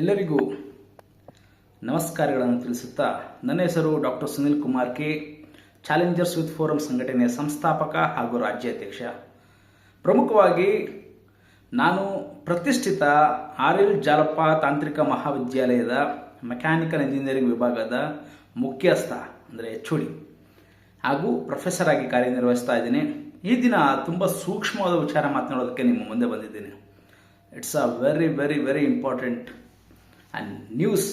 ಎಲ್ಲರಿಗೂ ನಮಸ್ಕಾರಗಳನ್ನು ತಿಳಿಸುತ್ತಾ ನನ್ನ ಹೆಸರು doctor Sunil Kumar K challengers with forum ಸಂಘಟನೆಯ ಸಂಸ್ಥಾಪಕ ಹಾಗೂ ರಾಜ್ಯಾಧ್ಯಕ್ಷ. ಪ್ರಮುಖವಾಗಿ ನಾನು ಪ್ರತಿಷ್ಠಿತ ಆರ್ ಎಲ್ ಜಾಲಪ್ಪ ತಾಂತ್ರಿಕ ಮಹಾವಿದ್ಯಾಲಯದ ಮೆಕ್ಯಾನಿಕಲ್ ಇಂಜಿನಿಯರಿಂಗ್ ವಿಭಾಗದ ಮುಖ್ಯಸ್ಥ ಅಂದರೆ ಎಚ್ ಹಾಗೂ ಪ್ರೊಫೆಸರ್ ಆಗಿ ಕಾರ್ಯನಿರ್ವಹಿಸ್ತಾ ಇದ್ದೀನಿ. ಈ ದಿನ ತುಂಬ ಸೂಕ್ಷ್ಮವಾದ ವಿಚಾರ ಮಾತನಾಡೋದಕ್ಕೆ ನಿಮ್ಮ ಮುಂದೆ ಬಂದಿದ್ದೀನಿ. It's a very very very important and news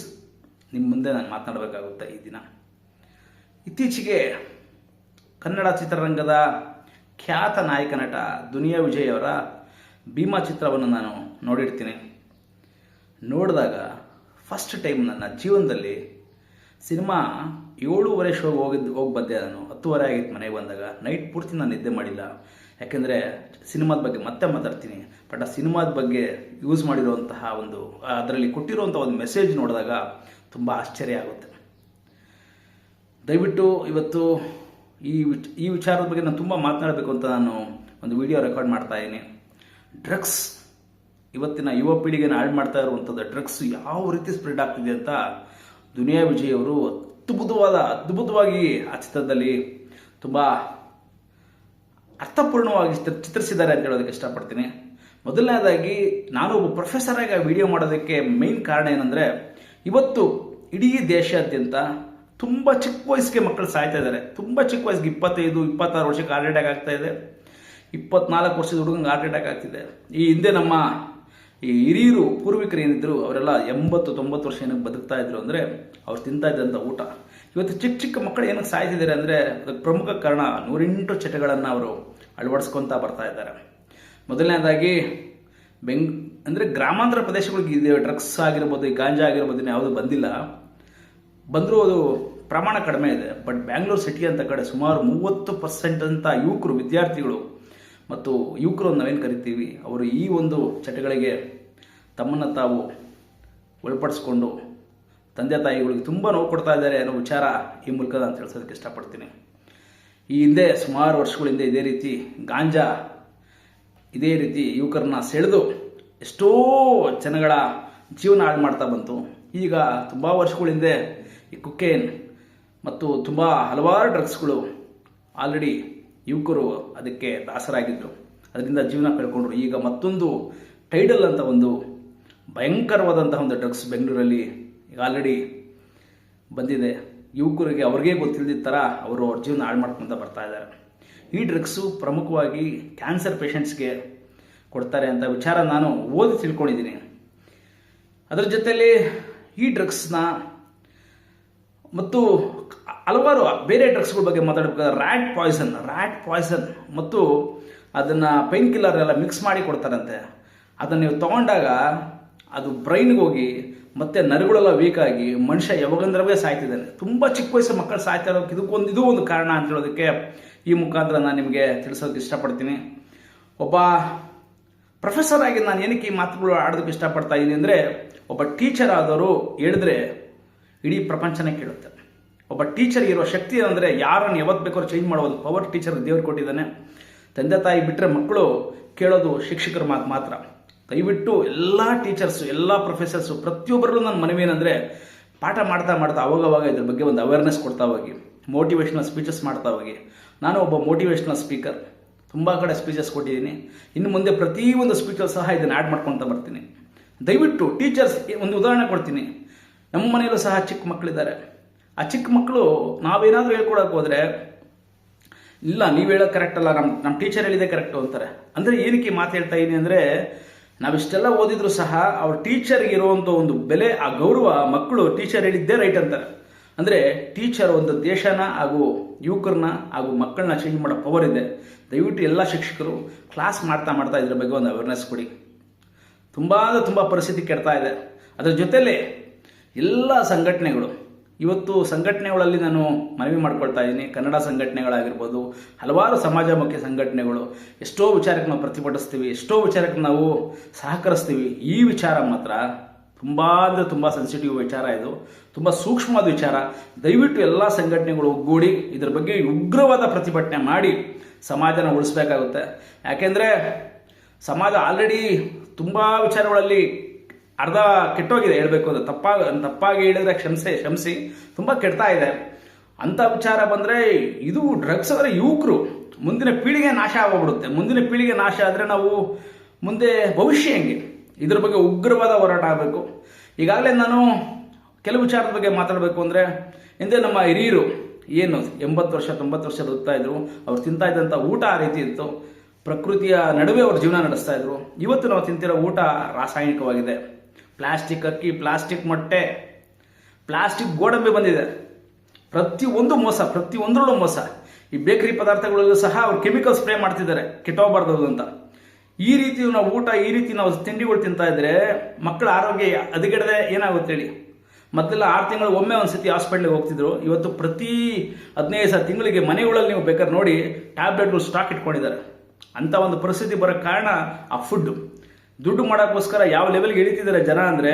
ನಿಮ್ಮ ಮುಂದೆ ನಾನು ಮಾತನಾಡಬೇಕಾಗುತ್ತೆ ಈ ದಿನ. ಇತ್ತೀಚೆಗೆ ಕನ್ನಡ ಚಿತ್ರರಂಗದ ಖ್ಯಾತ ನಾಯಕ ನಟ ದುನಿಯಾ ವಿಜಯ್ ಅವರ ಭೀಮಾ ಚಿತ್ರವನ್ನು ನಾನು ನೋಡಿರ್ತೀನಿ. ನೋಡಿದಾಗ ಫಸ್ಟ್ ಟೈಮ್ ನನ್ನ ಜೀವನದಲ್ಲಿ ಸಿನಿಮಾ ಏಳೂವರೆ ಶೋಗೆ ಹೋಗಿದ್ದು ಹೋಗಿ ಬಂದೆ ನಾನು. ಹತ್ತುವರೆ ಆಗಿತ್ತು ಮನೆಗೆ ಬಂದಾಗ. ನೈಟ್ ಪೂರ್ತಿ ನಾನು ನಿದ್ದೆ ಮಾಡಿಲ್ಲ. ಯಾಕೆಂದರೆ ಸಿನಿಮಾದ ಬಗ್ಗೆ ಮತ್ತೆ ಮಾತಾಡ್ತೀನಿ. ಬಟ್ ಆ ಸಿನಿಮಾದ ಬಗ್ಗೆ ಯೂಸ್ ಮಾಡಿರುವಂತಹ ಒಂದು ಅದರಲ್ಲಿ ಕೊಟ್ಟಿರುವಂಥ ಒಂದು ಮೆಸೇಜ್ ನೋಡಿದಾಗ ತುಂಬ ಆಶ್ಚರ್ಯ ಆಗುತ್ತೆ. ದಯವಿಟ್ಟು ಇವತ್ತು ಈ ಈ ವಿಚಾರದ ಬಗ್ಗೆ ನಾನು ತುಂಬ ಮಾತನಾಡಬೇಕು ಅಂತ ನಾನು ಒಂದು ವಿಡಿಯೋ ರೆಕಾರ್ಡ್ ಮಾಡ್ತಾ ಇದ್ದೀನಿ. ಡ್ರಗ್ಸ್ ಇವತ್ತಿನ ಯುವ ಪೀಳಿಗೆನ ಆಡ್ ಮಾಡ್ತಾ ಇರುವಂಥದ್ದು ಡ್ರಗ್ಸ್ ಯಾವ ರೀತಿ ಸ್ಪ್ರೆಡ್ ಆಗ್ತಿದೆ ಅಂತ ದುನಿಯಾ ವಿಜಯ್ ಅವರು ಅದ್ಭುತವಾದ, ಅದ್ಭುತವಾಗಿ ಆ ಚಿತ್ರದಲ್ಲಿ ತುಂಬ ಅರ್ಥಪೂರ್ಣವಾಗಿ ಚಿತ್ರಿಸಿದ್ದಾರೆ ಅಂತ ಹೇಳೋದಕ್ಕೆ ಇಷ್ಟಪಡ್ತೀನಿ. ಮೊದಲನೇದಾಗಿ, ನಾನು ಒಬ್ಬ ಪ್ರೊಫೆಸರ್ ಆಗಿ ವಿಡಿಯೋ ಮಾಡೋದಕ್ಕೆ ಮೇನ್ ಕಾರಣ ಏನಂದರೆ, ಇವತ್ತು ಇಡೀ ದೇಶಾದ್ಯಂತ ತುಂಬ ಚಿಕ್ಕ ವಯಸ್ಸಿಗೆ ಮಕ್ಕಳು ಸಾಯ್ತಾ ಇದ್ದಾರೆ. ತುಂಬ ಚಿಕ್ಕ ವಯಸ್ಸಿಗೆ ಇಪ್ಪತ್ತೈದು, ಇಪ್ಪತ್ತಾರು ವರ್ಷಕ್ಕೆ ಹಾರ್ಟ್ ಅಟ್ಯಾಕ್ ಆಗ್ತಾ ಇದೆ. ಇಪ್ಪತ್ನಾಲ್ಕು ವರ್ಷದ ಹುಡುಗಂಗೆ ಹಾರ್ಟ್ ಅಟ್ಯಾಕ್ ಆಗ್ತಿದೆ. ಈ ಹಿಂದೆ ನಮ್ಮ ಈ ಹಿರಿಯರು, ಪೂರ್ವಿಕರು ಏನಿದ್ರು, ಅವರೆಲ್ಲ ಎಂಬತ್ತು, ತೊಂಬತ್ತು ವರ್ಷ ಏನಕ್ಕೆ ಬದುಕ್ತಾ ಇದ್ರು ಅಂದರೆ, ಅವ್ರು ತಿಂತಾ ಇದ್ದಂಥ ಊಟ. ಇವತ್ತು ಚಿಕ್ಕ ಚಿಕ್ಕ ಮಕ್ಕಳು ಏನಕ್ಕೆ ಸಾಯ್ತಿದ್ದಾರೆ ಅಂದರೆ ಪ್ರಮುಖ ಕಾರಣ ನೂರೆಂಟು ಚಟಗಳನ್ನು ಅವರು ಅಳವಡಿಸ್ಕೊತಾ ಬರ್ತಾ ಇದ್ದಾರೆ. ಮೊದಲನೇದಾಗಿ ಬೆಂಗ್, ಅಂದರೆ ಗ್ರಾಮಾಂತರ ಪ್ರದೇಶಗಳಿಗೆ ಇದೆ ಡ್ರಗ್ಸ್ ಆಗಿರ್ಬೋದು ಗಾಂಜಾ ಆಗಿರ್ಬೋದು ಯಾವುದು ಬಂದಿಲ್ಲ. ಬಂದರೂ ಅದು ಪ್ರಮಾಣ ಕಡಿಮೆ ಇದೆ. ಬಟ್ ಬ್ಯಾಂಗ್ಳೂರು ಸಿಟಿ ಅಂತ ಕಡೆ ಸುಮಾರು ಮೂವತ್ತು ಪರ್ಸೆಂಟ್ ಅಂತ ಯುವಕರು, ವಿದ್ಯಾರ್ಥಿಗಳು ಮತ್ತು ಯುವಕರು ನಾವೇನು ಕರಿತೀವಿ, ಅವರು ಈ ಒಂದು ಚಟಗಳಿಗೆ ತಮ್ಮನ್ನು ತಾವು ಒಳಪಡಿಸ್ಕೊಂಡು ತಂದೆ ತಾಯಿಗಳಿಗೆ ತುಂಬ ನೋವು ಕೊಡ್ತಾ ಇದ್ದಾರೆ ಅನ್ನೋ ವಿಚಾರ ಈ ಮೂಲಕದ ಅಂತ ತಿಳಿಸೋದಕ್ಕೆ ಇಷ್ಟಪಡ್ತೀನಿ. ಈ ಹಿಂದೆ ಸುಮಾರು ವರ್ಷಗಳ ಹಿಂದೆ ಇದೇ ರೀತಿ ಗಾಂಜಾ, ಇದೇ ರೀತಿ ಯುವಕರನ್ನ ಸೆಳೆದು ಎಷ್ಟೋ ಜನಗಳ ಜೀವನ ಹಾಳು ಮಾಡ್ತಾ ಬಂತು. ಈಗ ತುಂಬ ವರ್ಷಗಳ ಹಿಂದೆ ಈ ಕುಕ್ಕೇನ್ ಮತ್ತು ತುಂಬ ಹಲವಾರು ಡ್ರಗ್ಸ್ಗಳು ಆಲ್ರೆಡಿ ಯುವಕರು ಅದಕ್ಕೆ ದಾಸರಾಗಿದ್ದರು ಅದರಿಂದ ಜೀವನ ಕಳ್ಕೊಂಡ್ರು. ಈಗ ಮತ್ತೊಂದು ಟೈಡಲ್ ಅಂತ ಒಂದು ಭಯಂಕರವಾದಂತಹ ಒಂದು ಡ್ರಗ್ಸ್ ಬೆಂಗಳೂರಲ್ಲಿ ಆಲ್ರೆಡಿ ಬಂದಿದೆ. ಯುವಕರಿಗೆ ಅವ್ರಿಗೆ ಗೊತ್ತಿಲ್ಲದಿದ್ದ ಥರ ಅವರು ಅವ್ರ ಜೀವನ ಹಾಳು ಮಾಡ್ಕೊತ ಬರ್ತಾ ಇದ್ದಾರೆ. ಈ ಡ್ರಗ್ಸು ಪ್ರಮುಖವಾಗಿ ಕ್ಯಾನ್ಸರ್ ಪೇಷಂಟ್ಸ್ಗೆ ಕೊಡ್ತಾರೆ ಅಂತ ವಿಚಾರ ನಾನು ಓದಿ ತಿಳ್ಕೊಂಡಿದ್ದೀನಿ. ಅದರ ಜೊತೆಯಲ್ಲಿ ಈ ಡ್ರಗ್ಸ್ನ ಮತ್ತು ಹಲವಾರು ಬೇರೆ ಡ್ರಗ್ಸ್ಗಳ ಬಗ್ಗೆ ಮಾತಾಡಬೇಕಾದ್ರೆ ರ್ಯಾಟ್ ಪಾಯ್ಸನ್ ರ್ಯಾಟ್ ಪಾಯ್ಸನ್ ಮತ್ತು ಅದನ್ನು ಪೈನ್ ಕಿಲ್ಲರ್ ಎಲ್ಲ ಮಿಕ್ಸ್ ಮಾಡಿ ಕೊಡ್ತಾರಂತೆ. ಅದನ್ನು ನೀವು ತಗೊಂಡಾಗ ಅದು ಬ್ರೈನ್ಗೆ ಹೋಗಿ ಮತ್ತೆ ನರಗಳೆಲ್ಲ ವೀಕ್ ಆಗಿ ಮನುಷ್ಯ ಯಾವಾಗಂದ್ರವೇ ಸಾಯ್ತಿದ್ದಾನೆ. ತುಂಬ ಚಿಕ್ಕ ವಯಸ್ಸು ಮಕ್ಕಳು ಸಾಯ್ತಾ ಇರೋಕೆ ಇದಕ್ಕೊಂದು, ಇದು ಒಂದು ಕಾರಣ ಅಂತ ಹೇಳೋದಕ್ಕೆ ಈ ಮುಖಾಂತರ ನಾನು ನಿಮಗೆ ತಿಳಿಸೋದಕ್ಕೆ ಇಷ್ಟಪಡ್ತೀನಿ. ಒಬ್ಬ ಪ್ರೊಫೆಸರ್ ಆಗಿ ನಾನು ಏನಕ್ಕೆ ಈ ಮಾತುಗಳು ಆಡೋದಕ್ಕೆ ಇಷ್ಟಪಡ್ತಾ ಇದ್ದೀನಿ ಅಂದರೆ, ಒಬ್ಬ ಟೀಚರ್ ಆದವರು ಹೇಳಿದ್ರೆ ಇಡೀ ಪ್ರಪಂಚನೇ ಕೇಳುತ್ತೆ. ಒಬ್ಬ ಟೀಚರ್ಗೆ ಇರೋ ಶಕ್ತಿ ಏನಂದರೆ ಯಾರನ್ನು ಯಾವತ್ತು ಬೇಕಾದ್ರೂ ಚೇಂಜ್ ಮಾಡೋದು ಪವರ್ ಟೀಚರ್ ದೇವರು ಕೊಟ್ಟಿದ್ದಾನೆ. ತಂದೆ ತಾಯಿ ಬಿಟ್ಟರೆ ಮಕ್ಕಳು ಕೇಳೋದು ಶಿಕ್ಷಕರ ಮಾತು ಮಾತ್ರ. ದಯವಿಟ್ಟು ಎಲ್ಲ ಟೀಚರ್ಸು, ಎಲ್ಲ ಪ್ರೊಫೆಸರ್ಸು ಪ್ರತಿಯೊಬ್ಬರಲ್ಲೂ ನನ್ನ ಮನವಿ ಏನಂದರೆ ಪಾಠ ಮಾಡ್ತಾ ಮಾಡ್ತಾ ಅವಾಗವಾಗ ಇದ್ರ ಬಗ್ಗೆ ಒಂದು ಅವೇರ್ನೆಸ್ ಕೊಡ್ತಾ ಹೋಗಿ ಮೋಟಿವೇಶ್ನಲ್ ಸ್ಪೀಚಸ್ ಮಾಡ್ತಾ ಹೋಗಿ. ನಾನು ಒಬ್ಬ ಮೋಟಿವೇಶ್ನಲ್ ಸ್ಪೀಕರ್ ತುಂಬ ಕಡೆ ಸ್ಪೀಚಸ್ ಕೊಟ್ಟಿದ್ದೀನಿ. ಇನ್ನು ಮುಂದೆ ಪ್ರತಿಯೊಂದು ಸ್ಪೀಚಲ್ಲಿ ಸಹ ಇದನ್ನು ಆ್ಯಡ್ ಮಾಡ್ಕೊತಾ ಬರ್ತೀನಿ. ದಯವಿಟ್ಟು ಟೀಚರ್ಸ್ ಒಂದು ಉದಾಹರಣೆ ಕೊಡ್ತೀನಿ. ನಮ್ಮ ಮನೆಯಲ್ಲೂ ಸಹ ಚಿಕ್ಕ ಮಕ್ಕಳಿದ್ದಾರೆ. ಆ ಚಿಕ್ಕ ಮಕ್ಕಳು ನಾವೇನಾದರೂ ಹೇಳ್ಕೊಡಕ್ಕೆ ಹೋದರೆ, ಇಲ್ಲ, ನೀವು ಹೇಳೋದು ಕರೆಕ್ಟ್ ಅಲ್ಲ ನಮ್ಮ ನಮ್ಮ ಟೀಚರ್ ಹೇಳಿದೆ ಕರೆಕ್ಟು ಅಂತಾರೆ. ಅಂದರೆ ಏನಕ್ಕೆ ಮಾತು ಹೇಳ್ತಾ ಇದ್ದೀನಿ ಅಂದರೆ ನಾವಿಷ್ಟೆಲ್ಲ ಓದಿದ್ರು ಸಹ ಅವ್ರ ಟೀಚರ್ಗೆ ಇರುವಂಥ ಒಂದು ಬೆಲೆ, ಆ ಗೌರವ ಮಕ್ಕಳು ಟೀಚರ್ ಹೇಳಿದ್ದೇ ರೈಟ್ ಅಂತಾರೆ ಅಂದರೆ ಟೀಚರ್ ಒಂದು ದೇಶನ ಹಾಗೂ ಯುವಕರನ್ನ ಹಾಗೂ ಮಕ್ಕಳನ್ನ ಚೇಂಜ್ ಮಾಡೋ ಪವರ್ ಇದೆ. ದಯವಿಟ್ಟು ಎಲ್ಲ ಶಿಕ್ಷಕರು ಕ್ಲಾಸ್ ಮಾಡ್ತಾ ಮಾಡ್ತಾ ಇದ್ರ ಬಗ್ಗೆ ಒಂದು ಅವೇರ್ನೆಸ್ ಕೊಡಿ. ತುಂಬ ತುಂಬಾ ಪರಿಸ್ಥಿತಿ ಕೆಡ್ತಾ ಇದೆ. ಅದರ ಜೊತೆಲೇ ಎಲ್ಲ ಸಂಘಟನೆಗಳು ಇವತ್ತು ಸಂಘಟನೆಗಳಲ್ಲಿ ನಾನು ಮನವಿ ಮಾಡ್ಕೊಳ್ತಾ ಇದ್ದೀನಿ. ಕನ್ನಡ ಸಂಘಟನೆಗಳಾಗಿರ್ಬೋದು, ಹಲವಾರು ಸಮಾಜಮುಖಿ ಸಂಘಟನೆಗಳು, ಎಷ್ಟೋ ವಿಚಾರಕ್ಕೆ ನಾವು ಪ್ರತಿಭಟಿಸ್ತೀವಿ, ಎಷ್ಟೋ ವಿಚಾರಕ್ಕೆ ನಾವು ಸಹಕರಿಸ್ತೀವಿ. ಈ ವಿಚಾರ ಮಾತ್ರ ತುಂಬ ಅಂದರೆ ತುಂಬ ಸೆನ್ಸಿಟಿವ್ ವಿಚಾರ ಇದು. ತುಂಬ ಸೂಕ್ಷ್ಮವಾದ ವಿಚಾರ. ದಯವಿಟ್ಟು ಎಲ್ಲ ಸಂಘಟನೆಗಳು ಒಗ್ಗೂಡಿ ಇದ್ರ ಬಗ್ಗೆ ಉಗ್ರವಾದ ಪ್ರತಿಭಟನೆ ಮಾಡಿ ಸಮಾಜನ ಉಳಿಸ್ಬೇಕಾಗುತ್ತೆ. ಯಾಕೆಂದರೆ ಸಮಾಜ ಆಲ್ರೆಡಿ ತುಂಬ ವಿಚಾರಗಳಲ್ಲಿ ಅರ್ಧ ಕೆಟ್ಟೋಗಿದೆ ಹೇಳಬೇಕು ಅಂದ್ರೆ ತಪ್ಪಾಗ ತಪ್ಪಾಗಿ ಹೇಳಿದ್ರೆ ಕ್ಷಮಿಸಿ ಕ್ಷಮಿಸಿ. ತುಂಬ ಕೆಡ್ತಾ ಇದೆ. ಅಂತ ವಿಚಾರ ಬಂದರೆ ಇದು ಡ್ರಗ್ಸ್ ಅಂದರೆ ಯುವಕರು ಮುಂದಿನ ಪೀಳಿಗೆ ನಾಶ ಆಗೋಗ್ಬಿಡುತ್ತೆ ಮುಂದಿನ ಪೀಳಿಗೆ ನಾಶ ಆದರೆ ನಾವು ಮುಂದೆ ಭವಿಷ್ಯ ಹೆಂಗೆ? ಇದ್ರ ಬಗ್ಗೆ ಉಗ್ರವಾದ ಹೋರಾಟ ಆಗಬೇಕು. ಈಗಾಗಲೇ ನಾನು ಕೆಲವು ವಿಚಾರದ ಬಗ್ಗೆ ಮಾತಾಡಬೇಕು ಅಂದರೆ ಹಿಂದೆ ನಮ್ಮ ಹಿರಿಯರು ಏನು ಎಂಬತ್ತು ವರ್ಷ, ತೊಂಬತ್ತು ವರ್ಷ ಬದುಕ್ತಾ ಇದ್ರು. ಅವ್ರು ತಿಂತಾ ಇದ್ದಂಥ ಊಟ ಆ ರೀತಿ ಇತ್ತು. ಪ್ರಕೃತಿಯ ನಡುವೆ ಅವ್ರ ಜೀವನ ನಡೆಸ್ತಾ ಇದ್ರು. ಇವತ್ತು ನಾವು ತಿಂತಿರೋ ಊಟ ರಾಸಾಯನಿಕವಾಗಿದೆ. ಪ್ಲಾಸ್ಟಿಕ್ ಅಕ್ಕಿ, ಪ್ಲಾಸ್ಟಿಕ್ ಮೊಟ್ಟೆ, ಪ್ಲಾಸ್ಟಿಕ್ ಗೋಡಂಬಿ ಬಂದಿದೆ. ಪ್ರತಿಯೊಂದು ಮೋಸ ಪ್ರತಿಯೊಂದರಲ್ಲೂ ಮೋಸ. ಈ ಬೇಕರಿ ಪದಾರ್ಥಗಳಲ್ಲೂ ಸಹ ಅವ್ರು ಕೆಮಿಕಲ್ ಸ್ಪ್ರೇ ಮಾಡ್ತಿದ್ದಾರೆ ಕೆಟ್ಟೋಗ್ಬಾರ್ದು ಅಂತ. ಈ ರೀತಿ ನಾವು ಊಟ, ಈ ರೀತಿ ನಾವು ತಿಂಡಿಗಳು ತಿಂತಾ ಇದ್ರೆ ಮಕ್ಕಳ ಆರೋಗ್ಯ ಹದಗೆಡದೆ ಏನಾಗುತ್ತೆ ಹೇಳಿ? ಮೊದಲೆಲ್ಲ ಆರು ತಿಂಗಳು ಒಮ್ಮೆ ಒಂದು ಸತಿ ಹಾಸ್ಪಿಟ್ಲಿಗೆ ಹೋಗ್ತಿದ್ರು. ಇವತ್ತು ಪ್ರತಿ ಹದಿನೈದು ಸಾವಿರ ತಿಂಗಳಿಗೆ ಮನೆಗಳಲ್ಲಿ ನೀವು ಬೇಕಾದ್ರೆ ನೋಡಿ ಟ್ಯಾಬ್ಲೆಟ್ಗಳು ಸ್ಟಾಕ್ ಇಟ್ಕೊಂಡಿದ್ದಾರೆ. ಅಂತ ಒಂದು ಪರಿಸ್ಥಿತಿ ಬರೋ ಕಾರಣ ಆ ಫುಡ್ ದುಡ್ಡು ಮಾಡೋಕ್ಕೋಸ್ಕರ ಯಾವ ಲೆವೆಲ್ಗೆ ಇಳಿತಿದ್ದಾರೆ ಜನ ಅಂದರೆ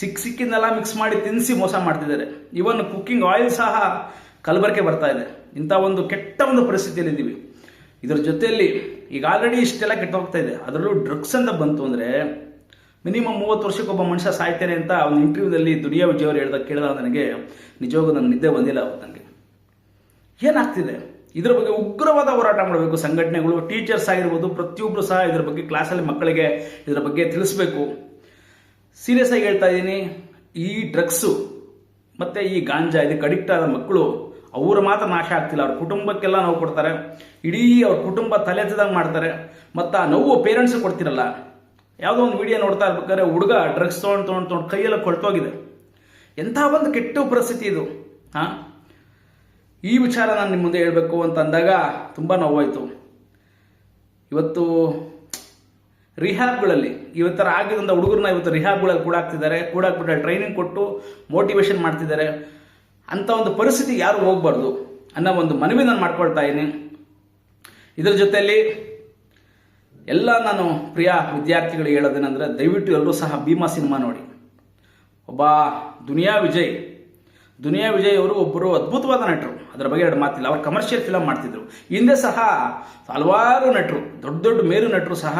ಸಿಕ್ಕ ಸಿಕ್ಕಿಂದೆಲ್ಲ ಮಿಕ್ಸ್ ಮಾಡಿ ತಿನ್ನಿಸಿ ಮೋಸ ಮಾಡ್ತಿದ್ದಾರೆ. ಇವನ್ ಕುಕ್ಕಿಂಗ್ ಆಯಿಲ್ ಸಹ ಕಲಬರಕೆ ಬರ್ತಾ ಇದೆ. ಇಂಥ ಒಂದು ಕೆಟ್ಟ ಒಂದು ಪರಿಸ್ಥಿತಿಯಲ್ಲಿ ಇದ್ದೀವಿ ಇದರ ಜೊತೆಯಲ್ಲಿ ಈಗ ಆಲ್ರೆಡಿ ಇಷ್ಟೆಲ್ಲ ಕೆಟ್ಟ ಹೋಗ್ತಾ ಇದೆ. ಅದರಲ್ಲೂ ಡ್ರಗ್ಸ್ ಅಂತ ಬಂತು ಅಂದರೆ ಮಿನಿಮಮ್ ಮೂವತ್ತು ವರ್ಷಕ್ಕೆ ಒಬ್ಬ ಮನುಷ್ಯ ಸಾಯ್ತೇನೆ ಅಂತ ಒಂದು ಇಂಟರ್ವ್ಯೂದಲ್ಲಿ ದುನಿಯಾ ವಿಜಯ್ ಅವರು ಹೇಳ್ದಾಗ ಕೇಳಿದಾಗ ನನಗೆ ನಿಜವಾಗೂ ನನಗೆ ನಿದ್ದೆ ಬಂದಿಲ್ಲ ನನಗೆ ಏನಾಗ್ತಿದೆ? ಇದ್ರ ಬಗ್ಗೆ ಉಗ್ರವಾದ ಹೋರಾಟ ಮಾಡಬೇಕು, ಸಂಘಟನೆಗಳು ಟೀಚರ್ಸ್ ಆಗಿರ್ಬೋದು ಪ್ರತಿಯೊಬ್ಬರು ಸಹ ಇದ್ರ ಬಗ್ಗೆ ಕ್ಲಾಸಲ್ಲಿ ಮಕ್ಕಳಿಗೆ ಇದರ ಬಗ್ಗೆ ತಿಳಿಸ್ಬೇಕು. ಸೀರಿಯಸ್ ಆಗಿ ಹೇಳ್ತಾ ಇದ್ದೀನಿ, ಈ ಡ್ರಗ್ಸು ಮತ್ತು ಈ ಗಾಂಜಾ ಇದಕ್ಕೆ ಅಡಿಕ್ಟ್ ಆದ ಮಕ್ಕಳು, ಅವರು ಮಾತ್ರ ನಾಶ ಆಗ್ತಿಲ್ಲ. ಅವ್ರ ಕುಟುಂಬಕ್ಕೆಲ್ಲ ನೋವು ಕೊಡ್ತಾರೆ. ಇಡೀ ಅವ್ರ ಕುಟುಂಬ ತಲೆ ಎತ್ತದಂಗೆ ಮಾಡ್ತಾರೆ. ಮತ್ತು ಆ ನೋವು ಪೇರೆಂಟ್ಸ್ ಕೊಡ್ತಿರಲ್ಲ. ಯಾವುದೋ ಒಂದು ವಿಡಿಯೋ ನೋಡ್ತಾ ಇರ್ಬೇಕಾದ್ರೆ ಹುಡುಗ ಡ್ರಗ್ಸ್ ತೊಗೊಂಡು ತೊಗೊಂಡು ತೊಗೊಂಡು ಕೈಯೆಲ್ಲ ಕೊಳ್ತೋಗಿದೆ. ಎಂಥ ಒಂದು ಕೆಟ್ಟ ಪರಿಸ್ಥಿತಿ ಇದು, ಹಾಂ? ಈ ವಿಚಾರ ನಾನು ನಿಮ್ಮ ಮುಂದೆ ಹೇಳಬೇಕು ಅಂತ ಅಂದಾಗ ತುಂಬ ನೋವಾಯಿತು. ಇವತ್ತು ರಿಹ್ಯಾಬ್ಗಳಲ್ಲಿ ಇವತ್ತರ ಆಗಿದಂಥ ಹುಡುಗರನ್ನ ಇವತ್ತು ರಿಹ್ಯಾಬ್ಗಳಲ್ಲಿ ಕೂಡ ಹಾಕ್ತಿದ್ದಾರೆ ಕೂಡ ಹಾಕ್ಬಿಟ್ಟು ಟ್ರೈನಿಂಗ್ ಕೊಟ್ಟು ಮೋಟಿವೇಶನ್ ಮಾಡ್ತಿದ್ದಾರೆ. ಅಂಥ ಒಂದು ಪರಿಸ್ಥಿತಿ ಯಾರು ಹೋಗ್ಬಾರ್ದು ಅನ್ನೋ ಒಂದು ಮನವಿ ನಾನು ಮಾಡ್ಕೊಳ್ತಾ ಇದ್ದೀನಿ. ಇದರ ಜೊತೆಯಲ್ಲಿ ಎಲ್ಲ ನಾನು ಪ್ರಿಯ ವಿದ್ಯಾರ್ಥಿಗಳಿಗೆ ಹೇಳೋದೇನೆಂದರೆ ದಯವಿಟ್ಟು ಎಲ್ಲರೂ ಸಹ ಭೀಮಾ ಸಿನಿಮಾ ನೋಡಿ. ಒಬ್ಬ ದುನಿಯಾ ವಿಜಯ್ ದುನಿಯಾ ವಿಜಯ್ ಅವರು ಒಬ್ಬರು ಅದ್ಭುತವಾದ ನಟರು. ಅದರ ಬಗ್ಗೆ ಎರಡು ಮಾತಿಲ್ಲ. ಅವರು ಕಮರ್ಷಿಯಲ್ ಫಿಲಮ್ ಮಾಡ್ತಿದ್ರು. ಹಿಂದೆ ಸಹ ಹಲವಾರು ನಟರು, ದೊಡ್ಡ ದೊಡ್ಡ ಮೇರು ನಟರು ಸಹ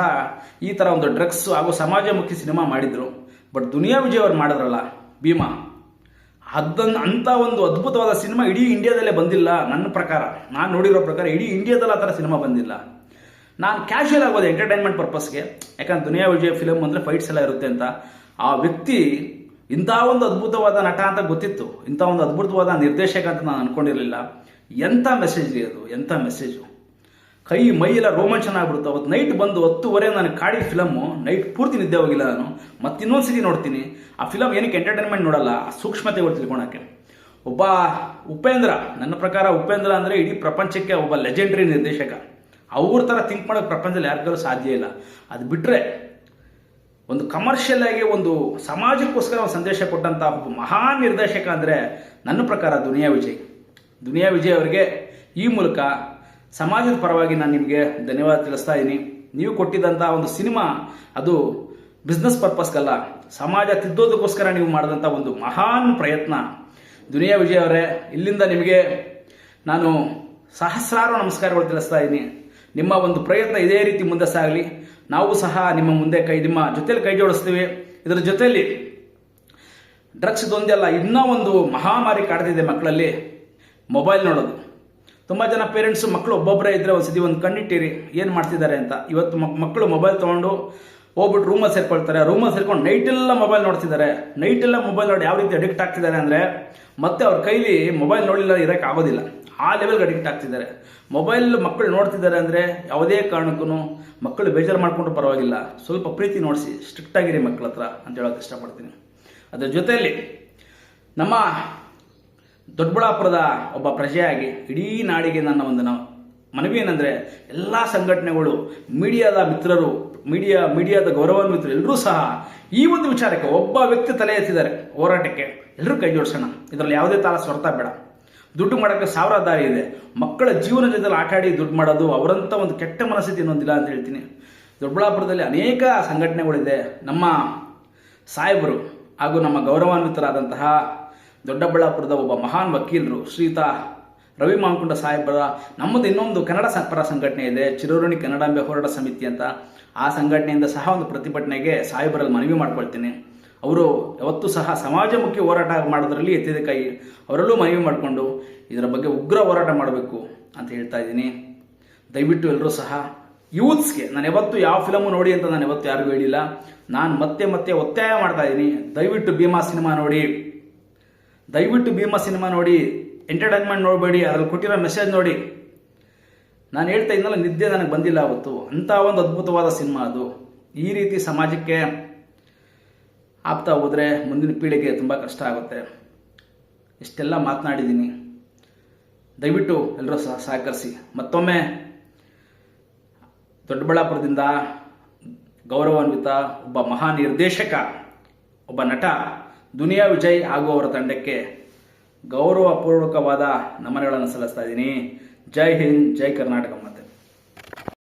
ಈ ಥರ ಒಂದು ಡ್ರಗ್ಸ್ ಹಾಗೂ ಸಮಾಜಮುಖಿ ಸಿನಿಮಾ ಮಾಡಿದರು. ಬಟ್ ದುನಿಯಾ ವಿಜಯ್ ಅವರು ಮಾಡಿದ್ರಲ್ಲ, ಭೀಮಾ, ಅದನ್ನು ಅಂಥ ಒಂದು ಅದ್ಭುತವಾದ ಸಿನಿಮಾ ಇಡೀ ಇಂಡಿಯಾದಲ್ಲೇ ಬಂದಿಲ್ಲ ನನ್ನ ಪ್ರಕಾರ. ನಾನು ನೋಡಿರೋ ಪ್ರಕಾರ ಇಡೀ ಇಂಡಿಯಾದಲ್ಲಿ ಆ ಥರ ಸಿನಿಮಾ ಬಂದಿಲ್ಲ. ನಾನು ಕ್ಯಾಶುಯಲ್ ಆಗೋದು ಎಂಟರ್ಟೈನ್ಮೆಂಟ್ ಪರ್ಪಸ್ಗೆ ಯಾಕಂದ್ರೆ ದುನಿಯಾ ವಿಜಯ್ ಫಿಲಮ್ ಅಂದರೆ ಫೈಟ್ಸ್ ಎಲ್ಲ ಇರುತ್ತೆ ಅಂತ. ಆ ವ್ಯಕ್ತಿ ಇಂಥ ಒಂದು ಅದ್ಭುತವಾದ ನಟ ಅಂತ ಗೊತ್ತಿತ್ತು. ಇಂಥ ಒಂದು ಅದ್ಭುತವಾದ ನಿರ್ದೇಶಕ ಅಂತ ನಾನು ಅನ್ಕೊಂಡಿರಲಿಲ್ಲ. ಎಂಥ ಮೆಸೇಜ್ ರೀ ಅದು? ಎಂಥ ಮೆಸೇಜು ಕೈ ಮೈಯೆಲ್ಲ ರೋಮಾಂಚನ ಆಗ್ಬಿಡುತ್ತೆ. ಅವತ್ತು ನೈಟ್ ಬಂದು ಹತ್ತುವರೆ ನಾನು ಕಾಡಿ ಫಿಲಮ್ಮು ನೈಟ್ ಪೂರ್ತಿ ನಿದ್ದೆ ಹೋಗಿಲ್ಲ ನಾನು. ಮತ್ತೆ ಇನ್ನೊಂದು ಸತಿ ನೋಡ್ತೀನಿ. ಆ ಫಿಲಮ್ ಏನಕ್ಕೆ ಎಂಟರ್ಟೈನ್ಮೆಂಟ್ ನೋಡಲ್ಲ, ಆ ಸೂಕ್ಷ್ಮತೆಗಳು ತಿಳ್ಕೊಳಕ್ಕೆ. ಒಬ್ಬ ಉಪೇಂದ್ರ, ನನ್ನ ಪ್ರಕಾರ ಉಪೇಂದ್ರ ಅಂದರೆ ಇಡೀ ಪ್ರಪಂಚಕ್ಕೆ ಒಬ್ಬ ಲೆಜೆಂಡ್ರಿ ನಿರ್ದೇಶಕ. ಅವ್ರ ಥರ ಥಿಂಕ್ ಮಾಡೋಕ್ಕೆ ಪ್ರಪಂಚದಲ್ಲಿ ಯಾರಿಗಾರು ಸಾಧ್ಯ ಇಲ್ಲ. ಅದು ಬಿಟ್ಟರೆ ಒಂದು ಕಮರ್ಷಿಯಲ್ ಆಗಿ ಒಂದು ಸಮಾಜಕ್ಕೋಸ್ಕರ ಒಂದು ಸಂದೇಶ ಕೊಟ್ಟಂತಹ ಒಬ್ಬ ಮಹಾನ್ ನಿರ್ದೇಶಕ ಅಂದರೆ ನನ್ನ ಪ್ರಕಾರ ದುನಿಯಾ ವಿಜಯ್. ದುನಿಯಾ ವಿಜಯ್ ಅವರಿಗೆ ಈ ಮೂಲಕ ಸಮಾಜದ ಪರವಾಗಿ ನಾನು ನಿಮಗೆ ಧನ್ಯವಾದ ತಿಳಿಸ್ತಾ ಇದ್ದೀನಿ ನೀವು ಕೊಟ್ಟಿದ್ದಂಥ ಒಂದು ಸಿನಿಮಾ ಅದು ಬಿಸ್ನೆಸ್ ಪರ್ಪಸ್ಗಲ್ಲ ಸಮಾಜ ತಿದ್ದೋದಕ್ಕೋಸ್ಕರ ನೀವು ಮಾಡಿದಂಥ ಒಂದು ಮಹಾನ್ ಪ್ರಯತ್ನ. ದುನಿಯಾ ವಿಜಯ್ ಅವರೇ, ಇಲ್ಲಿಂದ ನಿಮಗೆ ನಾನು ಸಹಸ್ರಾರು ನಮಸ್ಕಾರಗಳು ತಿಳಿಸ್ತಾ ಇದ್ದೀನಿ ನಿಮ್ಮ ಒಂದು ಪ್ರಯತ್ನ ಇದೇ ರೀತಿ ಮುಂದೆ ಸಾಗಲಿ. ನಾವು ಸಹ ನಿಮ್ಮ ಮುಂದೆ ಕೈ, ನಿಮ್ಮ ಜೊತೆಯಲ್ಲಿ ಕೈ ಜೋಡಿಸ್ತೀವಿ. ಇದರ ಜೊತೆಯಲ್ಲಿ ಡ್ರಗ್ಸ್ ಇದೊಂದೆಲ್ಲ ಇನ್ನೂ ಒಂದು ಮಹಾಮಾರಿ ಕಾಡ್ತಿದೆ ಮಕ್ಕಳಲ್ಲಿ. ಮೊಬೈಲ್ ನೋಡೋದು. ತುಂಬ ಜನ ಪೇರೆಂಟ್ಸು ಮಕ್ಕಳು ಒಬ್ಬೊಬ್ಬರೇ ಇದ್ದರೆ ಒಂದು ಸತಿ ಒಂದು ಕಣ್ಣಿಟ್ಟಿರಿ, ಏನು ಮಾಡ್ತಿದ್ದಾರೆ ಅಂತ. ಇವತ್ತು ಮಕ್- ಮಕ್ಕಳು ಮೊಬೈಲ್ ತೊಗೊಂಡು ಹೋಗ್ಬಿಟ್ಟು ರೂಮಲ್ಲಿ ಸೇರ್ಕೊಳ್ತಾರೆ ರೂಮಲ್ಲಿ ಸೇರ್ಕೊಂಡು ನೈಟೆಲ್ಲ ಮೊಬೈಲ್ ನೋಡ್ತಿದ್ದಾರೆ. ನೈಟೆಲ್ಲ ಮೊಬೈಲ್ ನೋಡಿ ಯಾವ ರೀತಿ ಅಡಿಕ್ಟ್ ಆಗ್ತಿದ್ದಾರೆ ಅಂದರೆ ಮತ್ತೆ ಅವ್ರ ಕೈಲಿ ಮೊಬೈಲ್ ನೋಡಿಲ್ಲ ಇರೋಕ್ಕೆ ಆಗೋದಿಲ್ಲ. ಆ ಲೆವೆಲ್ಗೆ ಅಡಿಕ್ಟ್ ಆಗ್ತಿದ್ದಾರೆ. ಮೊಬೈಲ್ ಮಕ್ಕಳು ನೋಡ್ತಿದ್ದಾರೆ ಅಂದರೆ ಯಾವುದೇ ಕಾರಣಕ್ಕೂ ಮಕ್ಕಳು ಬೇಜಾರು ಮಾಡಿಕೊಂಡು ಪರವಾಗಿಲ್ಲ. ಸ್ವಲ್ಪ ಪ್ರೀತಿ ನೋಡಿಸಿ ಸ್ಟ್ರಿಕ್ಟ್ ಆಗಿರಿ ಮಕ್ಕಳ ಹತ್ರ ಅಂತ ಹೇಳೋಕೆ ಇಷ್ಟಪಡ್ತೀನಿ. ಅದರ ಜೊತೆಯಲ್ಲಿ ನಮ್ಮ ದೊಡ್ಡಬಳ್ಳಾಪುರದ ಒಬ್ಬ ಪ್ರಜೆಯಾಗಿ ಇಡೀ ನಾಡಿಗೆ ನನ್ನ ಒಂದು ನಾವು ಮನವಿ ಏನಂದರೆ ಎಲ್ಲ ಸಂಘಟನೆಗಳು, ಮೀಡಿಯಾದ ಮಿತ್ರರು, ಮೀಡಿಯಾ, ಮೀಡಿಯಾದ ಗೌರವಾನ್ವಿತರು ಎಲ್ಲರೂ ಸಹ ಈ ಒಂದು ವಿಚಾರಕ್ಕೆ ಒಬ್ಬ ವ್ಯಕ್ತಿ ತಲೆ ಎತ್ತಿದ್ದಾರೆ ಹೋರಾಟಕ್ಕೆ. ಎಲ್ಲರೂ ಕೈ ಜೋಡಿಸೋಣ. ಇದರಲ್ಲಿ ಯಾವುದೇ ತಾಲ ಸ್ವಾರ್ಥ ಬೇಡ. ದುಡ್ಡು ಮಾಡೋಕ್ಕೆ ಸಾವಿರ ದಾರಿ ಇದೆ. ಮಕ್ಕಳ ಜೀವನ ಜೊತೆಲಿ ಆಟ ಆಡಿ ದುಡ್ಡು ಮಾಡೋದು ಅವರಂಥ ಒಂದು ಕೆಟ್ಟ ಮನಸ್ಥಿತಿ ಇನ್ನೊಂದಿಲ್ಲ ಅಂತ ಹೇಳ್ತೀನಿ. ದೊಡ್ಡಬಳ್ಳಾಪುರದಲ್ಲಿ ಅನೇಕ ಸಂಘಟನೆಗಳಿದೆ. ನಮ್ಮ ಸಾಹೇಬರು ಹಾಗೂ ನಮ್ಮ ಗೌರವಾನ್ವಿತರಾದಂತಹ ದೊಡ್ಡಬಳ್ಳಾಪುರದ ಒಬ್ಬ ಮಹಾನ್ ವಕೀಲರು ಶ್ರೀತಾ ರವಿ ಮಾಂಕುಂಡ ಸಾಹೇಬರ, ನಮ್ಮದು ಇನ್ನೊಂದು ಕನ್ನಡ ಪರ ಸಂಘಟನೆ ಇದೆ ಚಿರೋರಣಿ ಕನ್ನಡಾಂಬೆ ಹೋರಾಟ ಸಮಿತಿ ಅಂತ. ಆ ಸಂಘಟನೆಯಿಂದ ಸಹ ಒಂದು ಪ್ರತಿಭಟನೆಗೆ ಸಾಹೇಬರಲ್ಲಿ ಮನವಿ ಮಾಡ್ಕೊಳ್ತೀನಿ. ಅವರು ಯಾವತ್ತೂ ಸಹ ಸಮಾಜಮುಖಿ ಹೋರಾಟ ಮಾಡೋದ್ರಲ್ಲಿ ಎತ್ತಿದ ಕೈ. ಅವರಲ್ಲೂ ಮನವಿ ಮಾಡಿಕೊಂಡು ಇದರ ಬಗ್ಗೆ ಉಗ್ರ ಹೋರಾಟ ಮಾಡಬೇಕು ಅಂತ ಹೇಳ್ತಾ ಇದ್ದೀನಿ. ದಯವಿಟ್ಟು ಎಲ್ಲರೂ ಸಹ ಯೂತ್ಸ್ಗೆ, ನಾನು ಯಾವತ್ತು ಯಾವ ಫಿಲಮು ನೋಡಿ ಅಂತ ನಾನು ಯಾವತ್ತು ಯಾರಿಗೂ ಹೇಳಿಲ್ಲ. ನಾನು ಮತ್ತೆ ಮತ್ತೆ ಒತ್ತಾಯ ಮಾಡ್ತಾ ಇದ್ದೀನಿ. ದಯವಿಟ್ಟು ಭೀಮಾ ಸಿನಿಮಾ ನೋಡಿ. ದಯವಿಟ್ಟು ಭೀಮಾ ಸಿನಿಮಾ ನೋಡಿ. ಎಂಟರ್ಟೈನ್ಮೆಂಟ್ ನೋಡಬೇಡಿ, ಅದ್ರಲ್ಲಿ ಕೊಟ್ಟಿರೋ ಮೆಸೇಜ್ ನೋಡಿ. ನಾನು ಹೇಳ್ತಾ ಇದ್ನಲ್ಲ, ನಿದ್ದೆ ನನಗೆ ಬಂದಿಲ್ಲ ಅವತ್ತು. ಅಂಥ ಒಂದು ಅದ್ಭುತವಾದ ಸಿನಿಮಾ ಅದು. ಈ ರೀತಿ ಸಮಾಜಕ್ಕೆ ಆಗ್ತಾ ಹೋದರೆ ಮುಂದಿನ ಪೀಳಿಗೆ ತುಂಬ ಕಷ್ಟ ಆಗುತ್ತೆ. ಇಷ್ಟೆಲ್ಲ ಮಾತನಾಡಿದ್ದೀನಿ ದಯವಿಟ್ಟು ಎಲ್ಲರೂ ಸಹ ಸಹಕರಿಸಿ. ಮತ್ತೊಮ್ಮೆ ದೊಡ್ಡಬಳ್ಳಾಪುರದಿಂದ ಗೌರವಾನ್ವಿತ ಒಬ್ಬ ಮಹಾ ನಿರ್ದೇಶಕ ಒಬ್ಬ ನಟ ದುನಿಯಾ ವಿಜಯ್ ಹಾಗೂ ಅವರ ತಂಡಕ್ಕೆ ಗೌರವಪೂರ್ವಕವಾದ ನಮನಗಳನ್ನು ಸಲ್ಲಿಸ್ತಾ ಇದ್ದೀನಿ ಜೈ ಹಿಂದ್, ಜೈ ಕರ್ನಾಟಕ ಮಾತೆ.